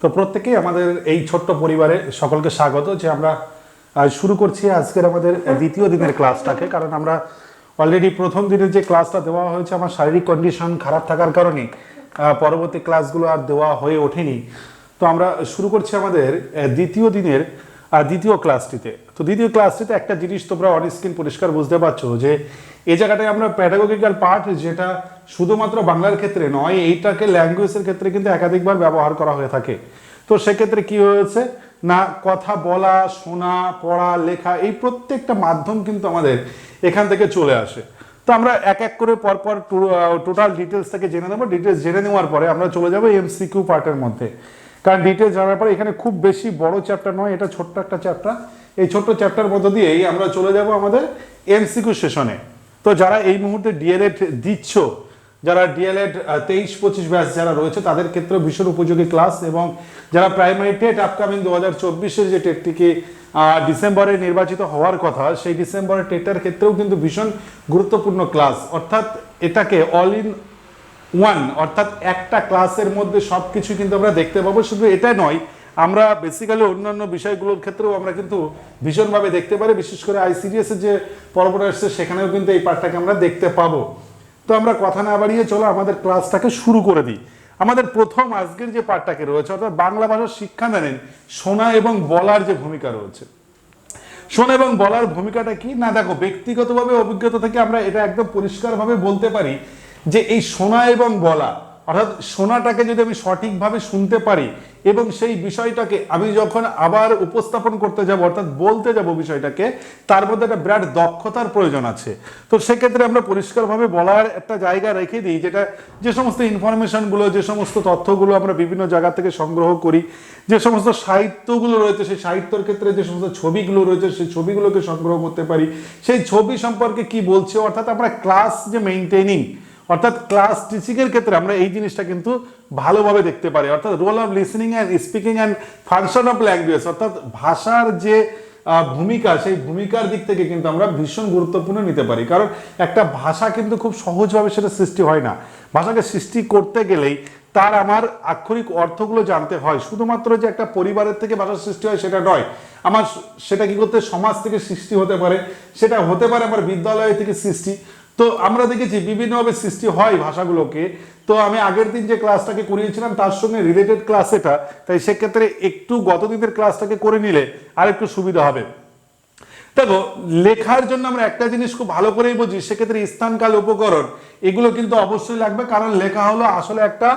তো প্রত্যেকেই আমাদের এই ছোট্ট পরিবারে সকলকে স্বাগত যে আমরা শুরু করছি আজকের আমাদের দ্বিতীয় দিনের ক্লাসটাকে, কারণ আমরা অলরেডি প্রথম দিনের যে ক্লাসটা দেওয়া হয়েছে, আমার শারীরিক কন্ডিশন খারাপ থাকার কারণে পরবর্তী ক্লাসগুলো আর দেওয়া হয়ে ওঠেনি। তো আমরা শুরু করছি আমাদের দ্বিতীয় দিনের দ্বিতীয় ক্লাসটিতে তো দ্বিতীয় ক্লাসটিতে একটা জিনিস তোমরা অন স্ক্রিন পরিষ্কার বুঝতে পারছ যে, এই জায়গাটায় আমরা প্যাডাগোগিক্যাল পার্ট যেটা শুধুমাত্র বাংলার ক্ষেত্রে নয়, এইটাকে ল্যাঙ্গুয়েজের ক্ষেত্রে কিন্তু একাধিকবার ব্যবহার করা হয়ে থাকে। তো সেক্ষেত্রে কি হয়েছে? না, কথা বলা, শোনা, পড়া, লেখা, এই প্রত্যেকটা মাধ্যম কিন্তু আমাদের এখান থেকে চলে আসে। তো আমরা এক এক করে পরপর টোটাল ডিটেলস থেকে জেনে নেব। ডিটেলস জেনে নেওয়ার পরে আমরা চলে যাব এমসিকিউ পার্টের মধ্যে। কারণ ডিটেলস জানার পরে এখানে খুব বেশি বড় চ্যাপ্টার নয়, এটা ছোট্ট একটা চ্যাপ্টার এই ছোট্ট চ্যাপ্টার মধ্য দিয়েই আমরা চলে যাব আমাদের এমসিকিউ সেশনে তো যারা এই মুহূর্তে ডিএলএড দিচ্ছ, যারা ডিএলএড তেইশ, পঁচিশ ব্যাচ যারা রয়েছে, তাদের ক্ষেত্রে ভীষণ উপযোগী ক্লাস এবং যারা প্রাইমারি টেট আপকামিং দু হাজার চব্বিশের যে টেটটিকে ডিসেম্বরে নির্বাচিত হওয়ার কথা, সেই ডিসেম্বরের টেটের ক্ষেত্রেও কিন্তু ভীষণ গুরুত্বপূর্ণ ক্লাস অর্থাৎ এটাকে অল ইন ওয়ান অর্থাৎ একটা ক্লাসের মধ্যে সব কিছু কিন্তু আমরা দেখতে পাবো। শুধু এটা নয়, আমরা বেসিক্যালি অন্যান্য বিষয়গুলোর ক্ষেত্রেও আমরা কিন্তু ভীষণভাবে দেখতে পারি। বিশেষ করে আইসিডিএস এর যে পরপর আসছে, সেখানেও কিন্তু এই পার্টটাকে আমরা দেখতে পাবো। তো আমরা কথা না বাড়িয়ে চলো, আমাদের ক্লাসটাকে শুরু করে দিই। আমাদের প্রথম আজকের যে পার্টটাকে রয়েছে, অর্থাৎ বাংলা ভাষার শিক্ষাদানের শোনা এবং বলার যে ভূমিকা রয়েছে। শোনা এবং বলার ভূমিকাটা কি? না, দেখো, ব্যক্তিগতভাবে অভিজ্ঞতা থেকে আমরা এটা একদম পরিষ্কারভাবে বলতে পারি যে এই শোনা এবং বলা অর্থাৎ শোনাটাকে যদি আমি সঠিকভাবে শুনতে পারি এবং সেই বিষয়টাকে আমি যখন আবার উপস্থাপন করতে যাব, অর্থাৎ বলতে যাব বিষয়টাকে, তার মধ্যে একটা বিরাট দক্ষতার প্রয়োজন আছে। তো সেক্ষেত্রে আমরা পরিষ্কারভাবে বলার একটা জায়গা রেখে দিই, যেটা যে সমস্ত ইনফরমেশনগুলো যে সমস্ত তথ্যগুলো আমরা বিভিন্ন জায়গা থেকে সংগ্রহ করি, যে সমস্ত সাহিত্যগুলো রয়েছে, সেই সাহিত্যর ক্ষেত্রে যে সমস্ত ছবিগুলো রয়েছে, সেই ছবিগুলোকে সংগ্রহ করতে পারি। সেই ছবি সম্পর্কে কি বলছে, অর্থাৎ আমরা ক্লাস যে মেনটেনিং অর্থাৎ ক্লাস টিচিং এর ক্ষেত্রে আমরা এই জিনিসটা কিন্তু ভালোভাবে দেখতে পারি। অর্থাৎ role of listening and speaking and function of language অর্থাৎ ভাষার যে ভূমিকা, সেই ভূমিকার দিক থেকে কিন্তু আমরা ভীষণ গুরুত্বপূর্ণ নিতে পারি। কারণ একটা ভাষা কিন্তু খুব সহজভাবে সেটা সৃষ্টি হয় না। ভাষাকে সৃষ্টি করতে গেলেই তার আমার আক্ষরিক অর্থগুলো জানতে হয়। শুধুমাত্র যে একটা পরিবারের থেকে ভাষার সৃষ্টি হয় সেটা নয়, আমার সেটা কি করতে সমাজ থেকে সৃষ্টি হতে পারে, সেটা হতে পারে আমার বিদ্যালয় থেকে সৃষ্টি। তো আমরা দেখেছি বিভিন্নভাবে সৃষ্টি হয় ভাষাগুলোকে। তো আমি আগের দিন যে ক্লাসটাকে করিয়েছিলাম, তার সঙ্গে রিলেটেড ক্লাস এটা। তাই সেক্ষেত্রে একটু গত দিনের ক্লাসটাকে করে নিলে আর একটু সুবিধা হবে। দেখো, লেখার জন্য আমরা একটা জিনিস খুব ভালো করেই বুঝি, সেক্ষেত্রে স্থানকাল, উপকরণ, এগুলো কিন্তু অবশ্যই লাগবে। কারণ লেখা হলো আসলে একটা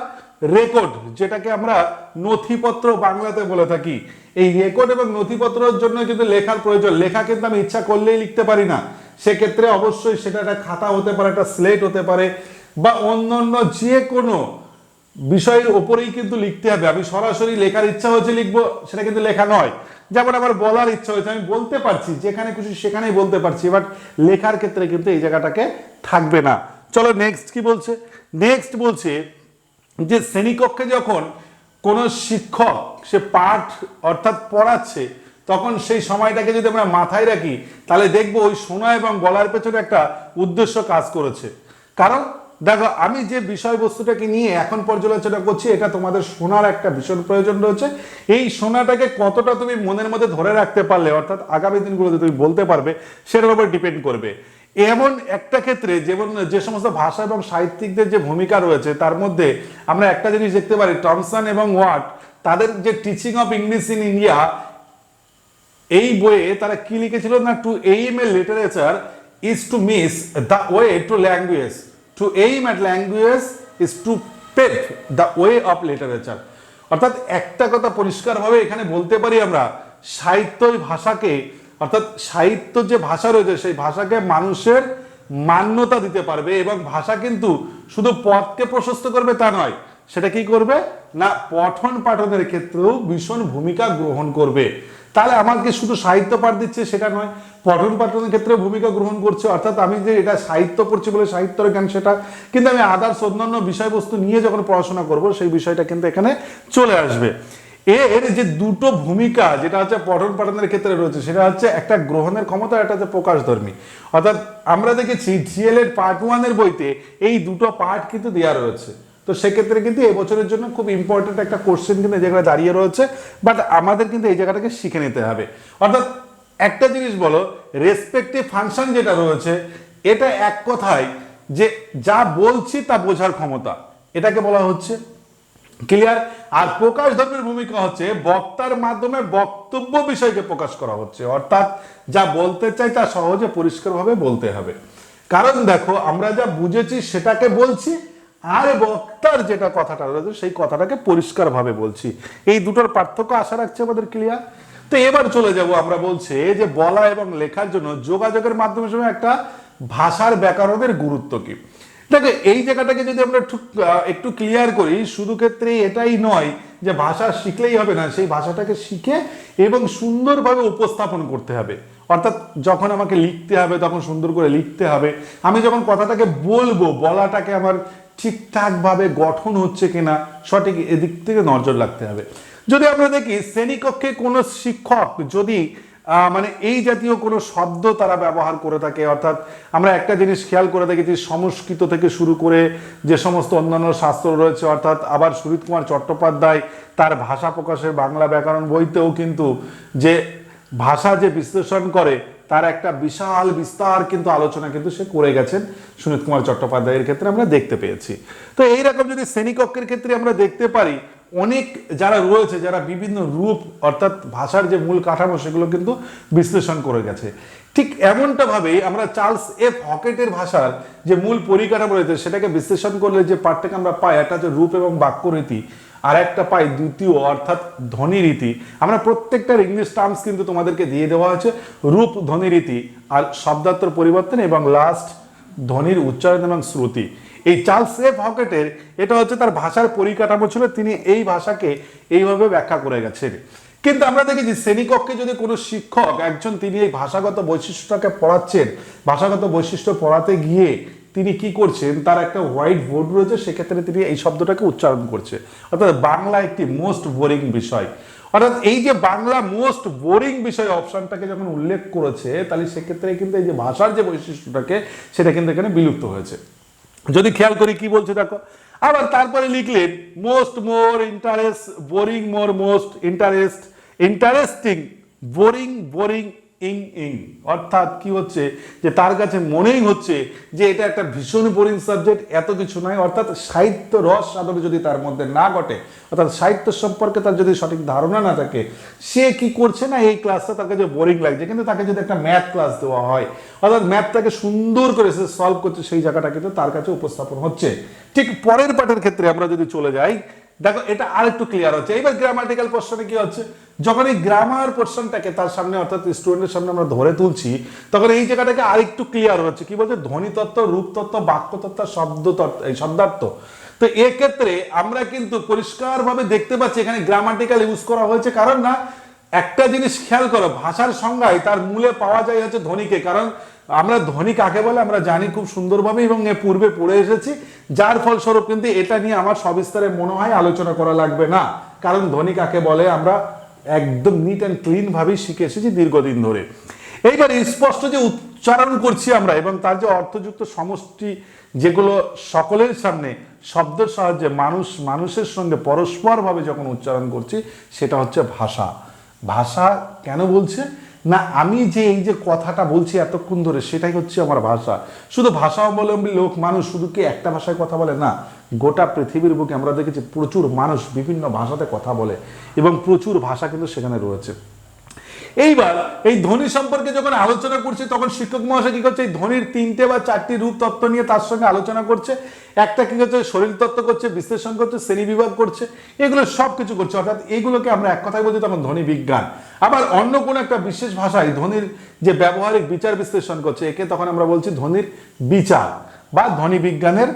রেকর্ড যেটাকে আমরা নথিপত্র বাংলাতে বলে থাকি। এই রেকর্ড এবং নথিপত্রের জন্য কিন্তু লেখার প্রয়োজন। লেখা কিন্তু আমি ইচ্ছা করলেই লিখতে পারি না। সেক্ষেত্রে অবশ্যই সেটা একটা খাতা হতে পারে, একটা স্লেট হতে পারে, বা অন্যান্য যে কোনো বিষয়ের ওপরেই কিন্তু লিখতে হবে। আমি সরাসরি লেখার ইচ্ছা হয়েছে লিখব, সেটা কিন্তু লেখা নয়। যেমন আমার বলার ইচ্ছা হয়েছে, আমি বলতে পারছি, যেখানে খুশি সেখানেই বলতে পারছি বাট লেখার ক্ষেত্রে কিন্তু এই জায়গাটাকে থাকবে না। চলো নেক্সট কি বলছে? নেক্সট বলছে যে শ্রেণীকক্ষে যখন কোনো শিক্ষক সে পাঠ অর্থাৎ পড়াচ্ছে, তখন সেই সময়টাকে যদি আমরা মাথায় রাখি, তাহলে দেখব ওই শোনা এবং বলার পেছনে একটা উদ্দেশ্য কাজ করেছে। কারণ দেখো, আমি যে বিষয়বস্তুটাকে নিয়ে এখন পর্যালোচনা করছি, এটা তোমাদের শোনার একটা ভীষণ প্রয়োজন রয়েছে। এই শোনাটাকে কতটা তুমি মনের মধ্যে ধরে রাখতে পারলে, অর্থাৎ আগামী দিনগুলোতে তুমি বলতে পারবে, সেটার উপর ডিপেন্ড করবে। এমন একটা ক্ষেত্রে যেমন যে সমস্ত ভাষা এবং সাহিত্যিকদের যে ভূমিকা রয়েছে, তার মধ্যে আমরা একটা জিনিস দেখতে পারি, টমসন এবং ওয়াট, তাদের যে teaching of English in India এই বইয়ে তারা কি লিখেছিল না to aim a literature is to miss the way to language to aim at language is to get the way of literature অর্থাৎ একটা কথা পরিষ্কারভাবে এখানে বলতে পারি আমরা, সাহিত্য ভাষাকে অর্থাৎ সাহিত্য যে ভাষা রয়েছে, সেই ভাষাকে মানুষের মান্যতা দিতে পারবে এবং ভাষা কিন্তু শুধু পথকে প্রশস্ত করবে তা নয়, সেটা কি করবে? না, পঠন পাঠনের ক্ষেত্রেও ভীষণ ভূমিকা গ্রহণ করবে। তাহলে আমাকে শুধু সাহিত্য পাঠ দিচ্ছে সেটা নয়, পঠন পাঠনের ক্ষেত্রে ভূমিকা গ্রহণ করছে। অর্থাৎ আমি যে এটা সাহিত্য পড়ছি বলে সাহিত্যের জ্ঞান সেটা, কিন্তু আমি আদার্স অন্যান্য বিষয়বস্তু নিয়ে যখন পড়াশোনা করব, সেই বিষয়টা কিন্তু এখানে চলে আসবে। এর যে দুটো ভূমিকা, যেটা হচ্ছে পঠন পাঠনের ক্ষেত্রে রয়েছে, সেটা হচ্ছে একটা গ্রহণের ক্ষমতা একটা হচ্ছে প্রকাশধর্মী। অর্থাৎ আমরা দেখেছি জিএল এর পার্ট ওয়ানের বইতে এই দুটো পার্ট কিন্তু দেওয়া রয়েছে। তো সেক্ষেত্রে কিন্তু এবছরের জন্য খুব ইম্পর্টেন্ট একটা কোশ্চেন কিন্তু এই জায়গায় দাঁড়িয়ে রয়েছে বাট আমাদের কিন্তু এই জায়গাটাকে শিখে নিতে হবে। অর্থাৎ একটা জিনিস বলো রেসপেক্টিভ ফাংশন যেটা রয়েছে, এটা এক কথায় যে যা বলছি তা বোঝার ক্ষমতা। এটাকে বলা হচ্ছে ক্লিয়ার আর প্রকাশ ধর্মের ভূমিকা হচ্ছে, বক্তার মাধ্যমে বক্তব্য বিষয়কে প্রকাশ করা হচ্ছে। অর্থাৎ যা বলতে চাই তা সহজে পরিষ্কারভাবে বলতে হবে। কারণ দেখো, আমরা যা বুঝেছি সেটাকে বলছি, আর বক্তার যেটা কথাটা রয়েছে সেই কথাটাকে পরিষ্কারভাবে বলছি। এই দুটোর পার্থক্য আশা রাখছে আমাদের ক্লিয়ার তো এবার চলে যাব আমরা বলছে যে বলা এবং লেখার জন্য যোগাযোগের মাধ্যমে একটা ভাষার ব্যাকরণের গুরুত্ব কি? দেখো, এই জায়গাটাকে যদি আমরা একটু ক্লিয়ার করি, শুধু ক্ষেত্রে এটাই নয় যে ভাষা শিখলেই হবে না, সেই ভাষাটাকে শিখে এবং সুন্দরভাবে উপস্থাপন করতে হবে। অর্থাৎ যখন আমাকে লিখতে হবে, তখন সুন্দর করে লিখতে হবে। আমি যখন কথাটাকে বলব, বলাটাকে আমার ঠিকঠাকভাবে গঠন হচ্ছে কিনা, সঠিক এদিক থেকে নজর রাখতে হবে। যদি আমরা দেখি, শ্রেণীকক্ষে কোনো শিক্ষক যদি মানে এই জাতীয় কোনো শব্দ তারা ব্যবহার করে থাকে, অর্থাৎ আমরা একটা জিনিস খেয়াল করে থাকি যে সংস্কৃত থেকে শুরু করে যে সমস্ত অন্যান্য শাস্ত্র রয়েছে, অর্থাৎ আবার সুরিত কুমার চট্টোপাধ্যায় তার ভাষা প্রকাশের বাংলা ব্যাকরণ বইতেও কিন্তু যে ভাষা যে বিশ্লেষণ করে, তার একটা বিশাল বিস্তার কিন্তু আলোচনা কিন্তু সে করে গেছেন সুনীত কুমার চট্টোপাধ্যায়ের ক্ষেত্রে আমরা দেখতে পেয়েছি। তো এইরকম যদি শ্রেণীকক্ষের ক্ষেত্রে আমরা দেখতে পারি অনেক যারা রয়েছে, যারা বিভিন্ন রূপ অর্থাৎ ভাষার যে মূল কাঠামো, সেগুলো কিন্তু বিশ্লেষণ করে গেছে। ঠিক এমনটা ভাবেই আমরা চার্লস এফ হকেটের ভাষার যে মূল পরিকাঠামো রয়েছে, সেটাকে বিশ্লেষণ করলে যে পাঠটাকে আমরা পাই, একটা হচ্ছে রূপ এবং বাক্যরীতি আর একটা পাই দ্বিতীয় অর্থাৎ ধ্বনিরীতি আমরা প্রত্যেকটার ইংলিশ টার্মস কিন্তু তোমাদেরকে দিয়ে দেওয়া হয়েছে, রূপ ধ্বনিরীতি আর শব্দার্থর পরিবর্তন এবং লাস্ট ধ্বনির উচ্চারণ এবং শ্রুতি। এই চার্লস এফ হকেটের, এটা হচ্ছে তার ভাষার পরিকাঠামো ছিল, তিনি এই ভাষাকে এইভাবে ব্যাখ্যা করে গেছেন। কিন্তু আমরা দেখেছি শ্রেণীকক্ষে যদি কোনো শিক্ষক একজন তিনি এই ভাষাগত বৈশিষ্ট্যটাকে পড়াচ্ছেন, ভাষাগত বৈশিষ্ট্য পড়াতে গিয়ে তিনি কি করছেন, তার একটা হোয়াইট বোর্ড রয়েছে, সেক্ষেত্রে তিনি এই শব্দটাকে উচ্চারণ করছে অর্থাৎ বাংলা একটি মোস্ট বোরিং বিষয়। অর্থাৎ এই যে বাংলা মোস্ট বোরিং বিষয় অপশনটাকে যখন উল্লেখ করেছে, তাহলে সেক্ষেত্রে কিন্তু এই যে ভাষার যে বৈশিষ্ট্যটাকে, সেটা কিন্তু এখানে বিলুপ্ত হয়েছে। যদি খেয়াল করি কি বলছে দেখো? আবার তারপরে লিখলেন most more interest boring more most interest interesting boring boring ing ing. অর্থাৎ কি হচ্ছে? যে তার কাছে মনেই হচ্ছে যে এটা একটা ভীষণ বোরিং সাবজেক্ট এত কিছু নয় অর্থাৎ সাহিত্য রস সাধনে যদি তার মধ্যে না ঘটে, অর্থাৎ সাহিত্য সম্পর্কে তার যদি সঠিক ধারণা না থাকে, সে কি করছে না এই ক্লাসটা তার কাছে বোরিং লাগছে? কিন্তু তাকে যদি একটা ম্যাথ ক্লাস দেওয়া হয়, অর্থাৎ ম্যাথটাকে সুন্দর করে সে সলভ করছে, সেই জায়গাটা কিন্তু তার কাছে উপস্থাপন হচ্ছে। ঠিক পরের পাঠের ক্ষেত্রে আমরা যদি চলে যাই দেখো, এটা আরেকটু ক্লিয়ার হচ্ছে। এবার গ্রামাটিক্যাল পোর্শনে কি হচ্ছে? যখন এই গ্রামার পোর্শনটাকে তার সামনে, অর্থাৎ স্টুডেন্টের সামনে আমরা ধরে তুলছি, তখন এই জায়গাটাকে আরেকটু ক্লিয়ার হচ্ছে। কি বলছে? ধ্বনিতত্ত্ব, রূপতত্ত্ব, বাক্যতত্ত্ব তত্ত্ব বাক্য তত্ত্ব শব্দ তত্ত্ব, এই শব্দার্থ। তো এক্ষেত্রে আমরা কিন্তু পরিষ্কারভাবে দেখতে পাচ্ছি, এখানে গ্রামাটিক্যাল ইউজ করা হয়েছে। কারণ না, একটা জিনিস খেয়াল করো, ভাষার সংজ্ঞায় তার মূলে পাওয়া যায় হচ্ছে ধ্বনিকে। কারণ আমরা ধ্বনি কাকে বলে? আমরা জানি খুব সুন্দরভাবে এবং এ পূর্বে পড়ে এসেছি। যার ফলস্বরূপ কিন্তু এটা নিয়ে আমার সবিস্তারে মনে হয় আলোচনা করা লাগবে না। কারণ ধ্বনি কাকে বলে? আমরা একদম নিট অ্যান্ড ক্লিন ভাবেই শিখে এসেছি দীর্ঘদিন ধরে। এইবার স্পষ্ট যে উচ্চারণ করছি আমরা এবং তার যে অর্থযুক্ত সমষ্টি যেগুলো সকলের সামনে শব্দের সাহায্যে মানুষ, মানুষের সঙ্গে পরস্পরভাবে যখন উচ্চারণ করছি, সেটা হচ্ছে ভাষা। ভাষা কেন বলছে? না, আমি যে এই যে কথাটা বলছি এতক্ষণ ধরে, সেটাই হচ্ছে আমার ভাষা। শুধু ভাষা অবলম্বী লোক, মানুষ, শুধু কি একটা ভাষায় কথা বলে? না, গোটা পৃথিবীর বুকে আমরা দেখেছি প্রচুর মানুষ বিভিন্ন ভাষাতে কথা বলে এবং প্রচুর ভাষা কিন্তু সেখানে রয়েছে। এইবার এই ধ্বনি সম্পর্কে যখন আলোচনা করছে, তখন শিক্ষক মহাশয় কি করছে? এই ধ্বনির তিনটে বা চারটি রূপ তত্ত্ব নিয়ে তার সঙ্গে আলোচনা করছে। একটা কি করছে শরীর তত্ত্ব করছে, বিশ্লেষণ করছে, শ্রেণি বিভাগ করছে, এগুলো সব কিছু করছে। অর্থাৎ এগুলোকে আমরা এক কথায় বলছি তখন ধ্বনি বিজ্ঞান। আবার অন্য কোনো একটা বিশেষ ভাষায় ধ্বনির যে ব্যবহারিক বিচার বিশ্লেষণ করছে, একে তখন আমরা বলছি ধ্বনির বিচার বা ধ্বনি বিজ্ঞানের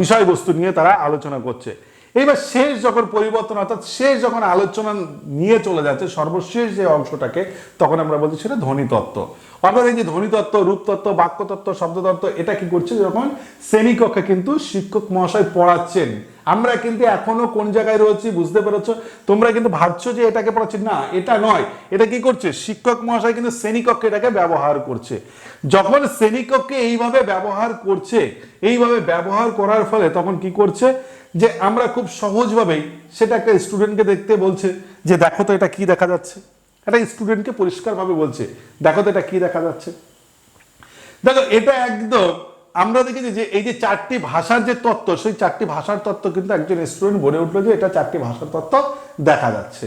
বিষয়বস্তু নিয়ে তারা আলোচনা করছে। এইবার শেষ যখন পরিবর্তন, অর্থাৎ শেষ যখন আলোচনা নিয়ে চলে যাচ্ছে, সর্বশেষ যে অংশটাকে, তখন আমরা বলছি সেটা ধ্বনিতত্ত্ব। অর্থাৎ এই যে ধ্বনিতত্ত্ব, রূপতত্ত্ব, বাক্যতত্ত্ব, শব্দতত্ত্ব, এটা কি করছে? যখন শ্রেণীকক্ষে কিন্তু শিক্ষক মহাশয় পড়াচ্ছেন আমরা কিন্তু এখনও কোন জায়গায় রয়েছি বুঝতে পেরেছ? তোমরা কিন্তু ভাবছ যে এটাকে পড়াচ্ছি। না, এটা নয়। এটা কি করছে? শিক্ষক মহাশয় কিন্তু শ্রেণীকক্ষে এটাকে ব্যবহার করছে। যখন শ্রেণীকক্ষে এইভাবে ব্যবহার করছে, এইভাবে ব্যবহার করার ফলে তখন কি করছে? যে আমরা খুব সহজভাবেই সেটা একটা স্টুডেন্টকে দেখতে বলছে যে, দেখো তো এটা কি দেখা যাচ্ছে? একটা স্টুডেন্টকে পরিষ্কারভাবে বলছে, দেখো তো এটা কি দেখা যাচ্ছে? দেখো, এটা একদম আমরা দেখেছি যে এই যে চারটি ভাষার যে তত্ত্ব, সেই চারটি ভাষার তত্ত্ব কিন্তু একজন স্টুডেন্ট বলে উঠল যে এটা চারটি ভাষার তত্ত্ব দেখা যাচ্ছে।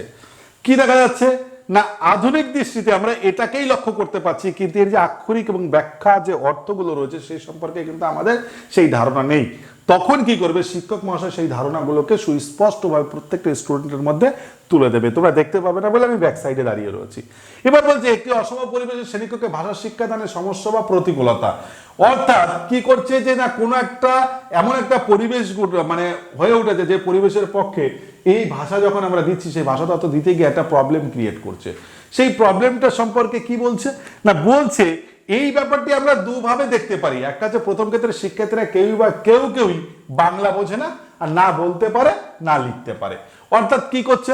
কি দেখা যাচ্ছে? না, আধুনিক দৃষ্টিতে আমরা এটাকেই লক্ষ্য করতে পারছি, কিন্তু এর যে আক্ষরিক এবং ব্যাখ্যা যে অর্থগুলো রয়েছে সেই সম্পর্কে কিন্তু আমাদের সেই ধারণা নেই। তখন কি করবে? শিক্ষক মহাশয় সেই ধারণাগুলোকে সুস্পষ্টভাবে প্রত্যেকটা স্টুডেন্টের মধ্যে তুলে দেবে। তোমরা দেখতে পাবে না বলে আমি ব্যাক সাইডে দাঁড়িয়ে রয়েছি। এবার বলছে, একটি অসম পরিবেশে শ্রেণীকক্ষে ভাষা শিক্ষাদানের সমস্যা বা প্রতিকূলতা। অর্থাৎ কি করছে যে না, কোনো একটা, এমন একটা পরিবেশ মানে হয়ে উঠেছে যে পরিবেশের পক্ষে এই ভাষা যখন আমরা দিচ্ছি, সেই ভাষা তত দিতে গিয়ে একটা প্রবলেম ক্রিয়েট করছে। সেই প্রবলেমটা সম্পর্কে কি বলছে? না, বলছে এই ব্যাপারটি আমরা দুভাবে দেখতে পারি। একটা হচ্ছে প্রথম ক্ষেত্রে শিক্ষার্থীরা কেউই বা কেউ কেউই বাংলা বোঝে না আর না বলতে পারে, না লিখতে পারে। অর্থাৎ কি করছে?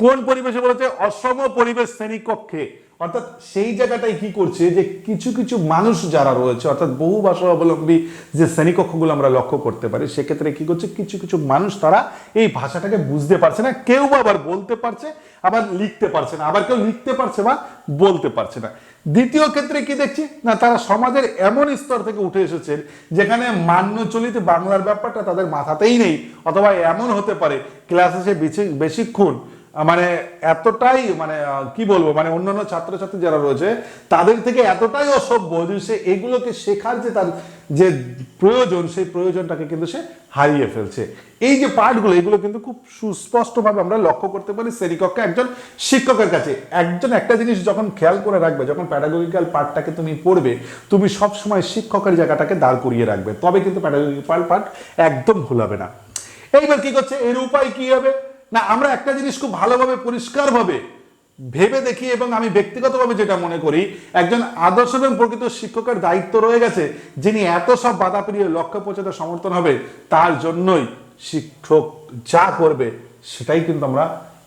কোন পরিবেশে বলেছে? অসম পরিবেশ শ্রেণীকক্ষে। অর্থাৎ সেই জায়গাটাই কি করছে যে কিছু কিছু মানুষ যারা রয়েছে, অর্থাৎ বহু ভাষা অবলম্বী যে শ্রেণীকক্ষগুলো আমরা লক্ষ্য করতে পারি, সেক্ষেত্রে কি করছে, কিছু কিছু মানুষ তারা এই ভাষাটাকে বুঝতে পারছে না, কেউ আবার বলতে পারছে, আবার লিখতে পারছে না, আবার কেউ লিখতে পারছে বা বলতে পারছে না। দ্বিতীয় ক্ষেত্রে কি দেখছি, না, তারা সমাজের এমন স্তর থেকে উঠে এসেছেন যেখানে মান্যচলিত বাংলার ব্যাপারটা তাদের মাথাতেই নেই, অথবা এমন হতে পারে, ক্লাসে সে বেশিক্ষণ মানে এতটাই মানে কি বলব মানে অন্যান্য ছাত্রছাত্রী যারা রয়েছে, তাদের থেকে এতটাই অসভ্য যে সে এগুলোকে শেখার যে তার যে প্রয়োজন, সেই প্রয়োজনটাকে কিন্তু সে হারিয়ে ফেলছে। এই যে পাঠগুলো, এগুলো কিন্তু খুব সুস্পষ্টভাবে আমরা লক্ষ্য করতে পারি শ্রেণীকক্ষে একজন শিক্ষকের কাছে। একজন একটা জিনিস যখন খেয়াল করে রাখবে, যখন প্যাডাগোজিক্যাল পার্টটাকে তুমি পড়বে, তুমি সবসময় শিক্ষকের জায়গাটাকে দাঁড় করিয়ে রাখবে। তবে কিন্তু প্যাডাগোজিক্যাল পার্ট একদম ভুলাবে না। এইবার কি করছে? এর উপায় কি হবে? না, আমরা একটা জিনিস খুব ভালোভাবে, পরিষ্কারভাবে ভেবে দেখি এবং আমি ব্যক্তিগতভাবে যেটা মনে করি, একজন আদর্শ এবং প্রকৃত শিক্ষকের দায়িত্ব রয়ে গেছে, যিনি এত সব বাধা পেরিয়ে লক্ষ্য পৌঁছাতে সমর্থন হবে, তার জন্যই শিক্ষক যা করবে, সেটাই কিন্তু আমরা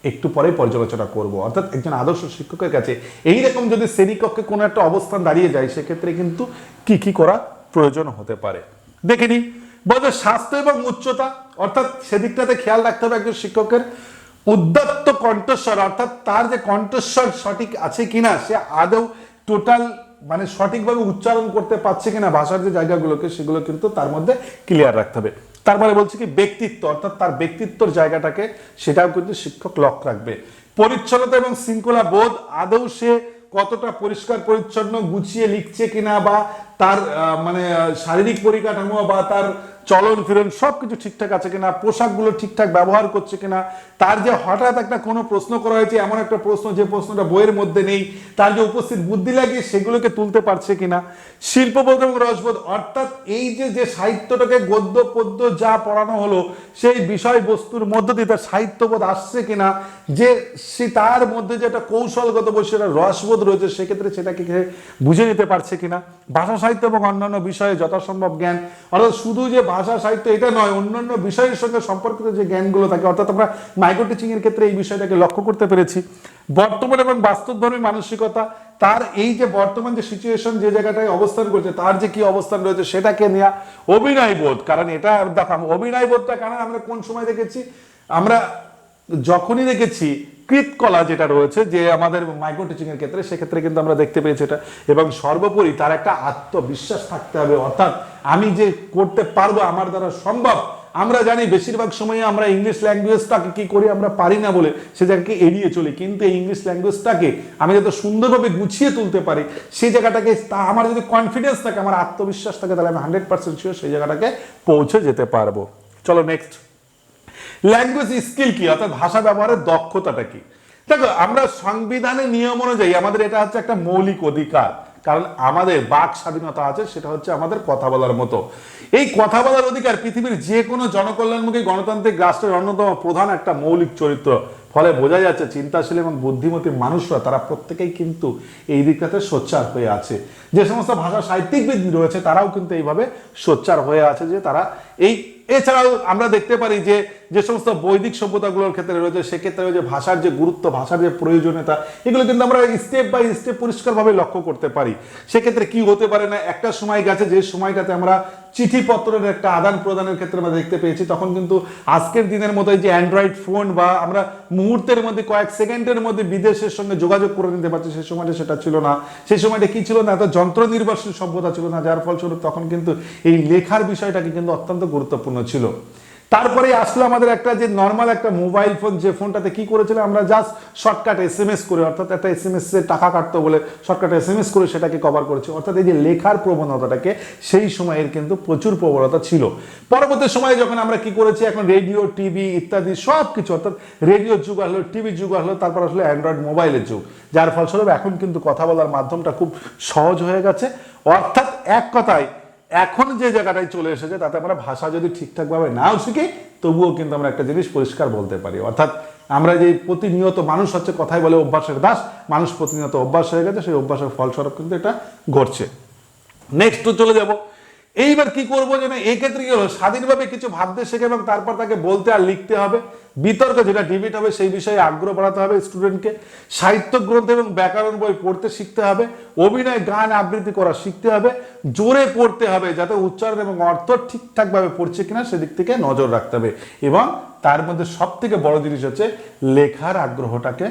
একটু পরে পর্যালোচনা করব। অর্থাৎ একজন আদর্শ শিক্ষকের কাছে এই রকম যদি শ্রেণীকক্ষে কোনো একটা অবস্থান দাঁড়িয়ে যায়, সেক্ষেত্রে কিন্তু কি কি করা প্রয়োজন হতে পারে? দেখে নিই। বলতে স্বাস্থ্য এবং উচ্চতা, অর্থাৎ সেদিকটাতে খেয়াল রাখতে হবে একজন শিক্ষকের উদ্যত্ত কণ্ঠস্বর, অর্থাৎ তার যে কণ্ঠস্বর সঠিক আছে কিনা, সে আদৌ টোটাল মানে সঠিকভাবে উচ্চারণ করতে পারছে কিনা, ভাষার যে জায়গাগুলোকে, সেগুলো কিন্তু তার মধ্যে ক্লিয়ার রাখতে হবে। তারপরে বলছে কি, ব্যক্তিত্ব, অর্থাৎ তার ব্যক্তিত্বর জায়গাটাকে, সেটাও কিন্তু শিক্ষক লক্ষ্য রাখবে। পরিচ্ছন্নতা এবং শৃঙ্খলা বোধ, আদৌ সে কতটা পরিষ্কার, পরিচ্ছন্ন, গুছিয়ে লিখছে কিনা, বা তার মানে শারীরিক পরিকাঠামো বা তার চলন ফিরন সব কিছু ঠিকঠাক আছে কিনা, পোশাকগুলো ঠিকঠাক ব্যবহার করছে কিনা, তার যে হঠাৎ একটা কোনো প্রশ্ন করা হয়েছে, এমন একটা প্রশ্ন যে প্রশ্নটা বইয়ের মধ্যে নেই, তার যে উপস্থিত বুদ্ধি লাগিয়ে সেগুলোকে তুলতে পারছে কিনা। শিল্পবোধ এবং রসবোধ, অর্থাৎ এই যে যে সাহিত্যটাকে গদ্য, পদ্য যা পড়ানো হলো, সেই বিষয়বস্তুর মধ্য দিয়ে তার সাহিত্যবোধ আসছে কিনা, যে সে তার মধ্যে যে একটা কৌশলগত বসে রসবোধ রয়েছে, সেক্ষেত্রে সেটাকে বুঝে নিতে পারছে কিনা। ভাষা, সাহিত্য এবং অন্যান্য বিষয়ে যথাসম্ভব জ্ঞান, অর্থাৎ শুধু যে ভাষা সাহিত্য এটা নয়, অন্যান্য বিষয়ের সঙ্গে সম্পর্কিত যে জ্ঞানগুলো থাকে, অর্থাৎ আমরা মাইক্রো এর ক্ষেত্রে এই বিষয়টাকে লক্ষ্য করতে পেরেছি। বর্তমান এবং বাস্তবধর্মী মানসিকতা, তার এই যে বর্তমান যে সিচুয়েশন যে জায়গাটায় অবস্থান করছে, তার যে কি অবস্থান রয়েছে সেটাকে নেওয়া অভিনয় বোধ। কারণ এটা দেখাম, অভিনয় বোধটা কারণ আমরা কোন সময় দেখেছি? আমরা যখনই দেখেছি কৃতকলা যেটা রয়েছে, যে আমাদের মাইক্রো টিচিং এর ক্ষেত্রে, সেক্ষেত্রে কিন্তু আমরা দেখতে পেয়েছি এটা। এবং সর্বোপরি তার একটা আত্মবিশ্বাস থাকতে হবে। অর্থাৎ আমি যে করতে পারব আমার দ্বারা সম্ভব, আমরা জানি বেশিরভাগ সময় আমরা ইংলিশ ল্যাঙ্গুয়েজটাকে কি করি, আমরা পারি না বলে সে জায়গাকে এড়িয়ে চলি। কিন্তু এই ইংলিশ ল্যাঙ্গুয়েজটাকে আমি যাতে সুন্দরভাবে গুছিয়ে তুলতে পারি, সেই জায়গাটাকে তা আমার যদি কনফিডেন্স থাকে, আমার আত্মবিশ্বাস থাকে, তাহলে আমি হান্ড্রেড পার্সেন্ট সেই জায়গাটাকে পৌঁছে যেতে পারব। চলো নেক্সট ল্যাঙ্গুয়েজ স্কিল কি? অর্থাৎ ভাষা ব্যবহারের দক্ষতাটা কি? দেখো, আমরা সংবিধানের নিয়ম অনুযায়ী আমাদের এটা হচ্ছে একটা মৌলিক অধিকার। কারণ আমাদের বাক স্বাধীনতা আছে, সেটা হচ্ছে আমাদের কথা বলার মতো। এই কথা বলার অধিকার পৃথিবীর যে কোনো জনকল্যাণমুখী গণতান্ত্রিক রাষ্ট্রের অন্যতম প্রধান একটা মৌলিক চরিত্র। ফলে বোঝা যাচ্ছে চিন্তাশীল এবং বুদ্ধিমতী মানুষরা, তারা প্রত্যেকেই কিন্তু এই দিকটাতে সোচ্চার হয়ে আছে। যে সমস্ত ভাষা সাহিত্যিকবিদ রয়েছে, তারাও কিন্তু এইভাবে সোচ্চার হয়ে আছে যে তারা এই এছাড়াও আমরা দেখতে পারি যে যে সমস্ত বৈদিক সভ্যতাগুলোর ক্ষেত্রে রয়েছে, সেক্ষেত্রে যে ভাষার যে গুরুত্ব, ভাষার যে প্রয়োজনীয়তা, এগুলো কিন্তু আমরা স্টেপ বাই স্টেপ পরিষ্কারভাবে লক্ষ্য করতে পারি। সেক্ষেত্রে কি হতে পারে না? একটা সময় গেছে, যে সময়টাতে আমরা চিঠিপত্রের একটা আদান প্রদানের ক্ষেত্রে আমরা দেখতে পেয়েছি, তখন কিন্তু আজকের দিনের মতো যে অ্যান্ড্রয়েড ফোন বা আমরা মুহূর্তের মধ্যে কয়েক সেকেন্ডের মধ্যে বিদেশের সঙ্গে যোগাযোগ করে নিতে পারছি সেই সময়টা সেটা ছিল না। সেই সময়টা কি ছিল না? এত যন্ত্র নির্ভরশীল সভ্যতা ছিল না, যার ফলস্বরূপ তখন কিন্তু এই লেখার বিষয়টাকে কিন্তু অত্যন্ত গুরুত্বপূর্ণ ছিল। তারপরে আসলো আমাদের একটা যে নর্মাল একটা মোবাইল ফোন যে ফোনটাতে কি করেছিল, আমরা just shortcut S M S করে, অর্থাৎ একটা এস এম এস টাকা কাটতো বলে শর্টকাট এস এম এস করে সেটাকে কভার করেছে। অর্থাৎ এই যে লেখার প্রবণতাটাকে, সেই সময়ের কিন্তু প্রচুর প্রবণতা ছিল। পরবর্তী সময়ে যখন আমরা কি করেছি, এখন রেডিও টিভি ইত্যাদি সব কিছু অর্থাৎ রেডিওর যুগ আসলো টিভির যুগ আসলো, তারপর আসলে অ্যান্ড্রয়েড মোবাইলের যুগ। যার ফলস্বরূপ এখন কিন্তু কথা বলার মাধ্যমটা খুব সহজ হয়ে গেছে। অর্থাৎ এক কথায় এখন যে জায়গাটায় চলে এসেছে, তাতে আমরা ভাষা যদি ঠিকঠাকভাবে নাও শিখি, তবুও কিন্তু আমরা একটা জিনিস পরিষ্কার বলতে পারি। অর্থাৎ আমরা যে প্রতিনিয়ত মানুষ হচ্ছে কথাই বলে অভ্যাসের দাস, মানুষ প্রতিনিয়ত অভ্যাস হয়ে গেছে, সেই অভ্যাসের ফলস্বরূপ কিন্তু এটা ঘটছে। নেক্সট চলে যাব। এইবার কি করব যে না এই ক্ষেত্রে কি হলো? স্বাধীনভাবে কিছু ভাবতে শেখে এবং তারপর তাকে বলতে আর লিখতে হবে। বিতর্ক যেটা ডিবেট হবে সেই বিষয়ে আগ্রহ বাড়াতে হবে স্টুডেন্টকে সাহিত্য গ্রন্থ এবং ব্যাকরণ বই পড়তে শিখতে হবে। অভিনয়, গান আবৃত্তি করা শিখতে হবে। জোরে পড়তে হবে যাতে উচ্চারণ এবং অর্থ ঠিকঠাকভাবে পড়ছে কিনা সেদিক থেকে নজর রাখতে হবে। এবং তার মধ্যে সব থেকে বড় জিনিস হচ্ছে লেখার আগ্রহটাকে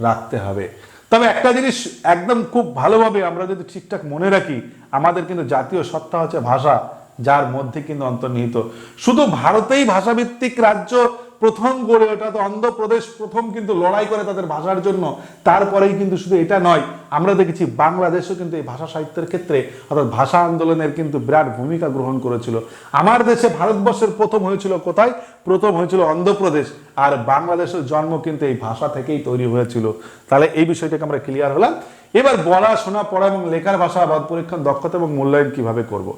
রাখতে হবে। তবে একটা জিনিস একদম খুব ভালোভাবে আমরা যদি ঠিকঠাক মনে রাখি, আমাদের কিন্তু জাতীয় সত্তা হচ্ছে ভাষা, যার মধ্যে কিন্তু অন্তর্নিহিত। শুধু ভারতেই ভাষাভিত্তিক রাজ্য প্রথম গড়ে ওঠা তো অন্ধ্রপ্রদেশ প্রথম কিন্তু লড়াই করে তাদের ভাষার জন্য। তারপরেই কিন্তু শুধু এটা নয়, আমরা দেখেছি বাংলাদেশও কিন্তু এই ভাষা সাহিত্যের ক্ষেত্রে অর্থাৎ ভাষা আন্দোলনের কিন্তু বিরাট ভূমিকা গ্রহণ করেছিল। আমার দেশে ভারতবর্ষের প্রথম হয়েছিল কোথায়? প্রথম হয়েছিল অন্ধ্রপ্রদেশ, আর বাংলাদেশের জন্ম কিন্তু এই ভাষা থেকেই তৈরি হয়েছিল। তাহলে এই বিষয়টাকে আমরা ক্লিয়ার হলাম। এবার বলা, শোনা, পড়া এবং লেখার ভাষা বাদ পরীক্ষণ, দক্ষতা এবং মূল্যায়ন কীভাবে করব।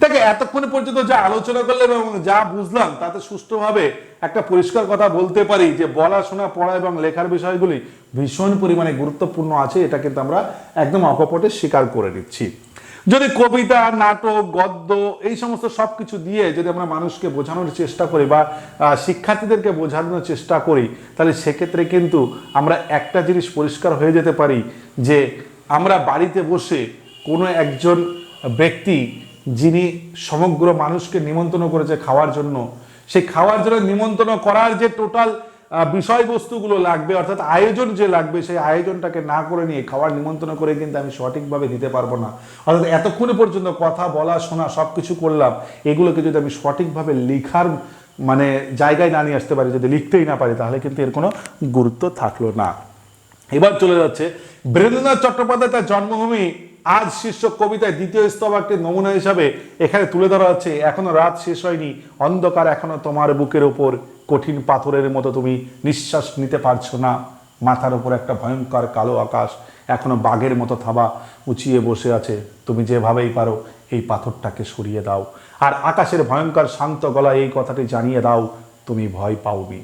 দেখে এতক্ষণ পর্যন্ত যা আলোচনা করলাম এবং যা বুঝলাম, তাতে সুষ্ঠুভাবে একটা পরিষ্কার কথা বলতে পারি যে বলা, শোনা, পড়া এবং লেখার বিষয়গুলি ভীষণ পরিমাণে গুরুত্বপূর্ণ আছে। এটা কিন্তু আমরা একদম অকপটে স্বীকার করে নিচ্ছি। যদি কবিতা, নাটক, গদ্য এই সমস্ত সব কিছু দিয়ে যদি আমরা মানুষকে বোঝানোর চেষ্টা করি বা শিক্ষার্থীদেরকে বোঝানোর চেষ্টা করি, তাহলে সেক্ষেত্রে কিন্তু আমরা একটা জিনিস পরিষ্কার হয়ে যেতে পারি যে আমরা বাড়িতে বসে কোনো একজন ব্যক্তি যিনি সমগ্র মানুষকে নিমন্ত্রণ করেছে খাওয়ার জন্য, সেই খাওয়ার জন্য নিমন্ত্রণ করার যে টোটাল বিষয়বস্তুগুলো লাগবে, অর্থাৎ আয়োজন যে লাগবে, সেই আয়োজনটাকে না করে নিয়ে খাওয়ার নিমন্ত্রণ করে কিন্তু আমি সঠিকভাবে দিতে পারব না। অর্থাৎ এতক্ষণে পর্যন্ত কথা বলা, শোনা সব কিছু করলাম, এগুলোকে যদি আমি সঠিকভাবে লেখার মানে জায়গায় না নিয়ে আসতে পারি, যদি লিখতেই না পারি, তাহলে কিন্তু এর কোনো গুরুত্ব থাকল না। এবার চলে যাচ্ছে বীরেন্দ্রনাথ চট্টোপাধ্যায় তার জন্মভূমি আজ শীর্ষক কবিতায় দ্বিতীয় স্তবকটি নমুনা হিসাবে এখানে তুলে ধরা হচ্ছে, এখনও রাত শেষ হয়নি, অন্ধকার এখনও তোমার বুকের ওপর, কঠিন পাথরের মতো তুমি নিঃশ্বাস নিতে পারছ না, মাথার উপর একটা ভয়ঙ্কর কালো আকাশ, এখনও বাঘের মতো থাবা উঁচিয়ে বসে আছে, তুমি যেভাবেই পারো এই পাথরটাকে সরিয়ে দাও, আর আকাশের ভয়ঙ্কর শান্ত গলায় এই কথাটি জানিয়ে দাও, তুমি ভয় পাওনি।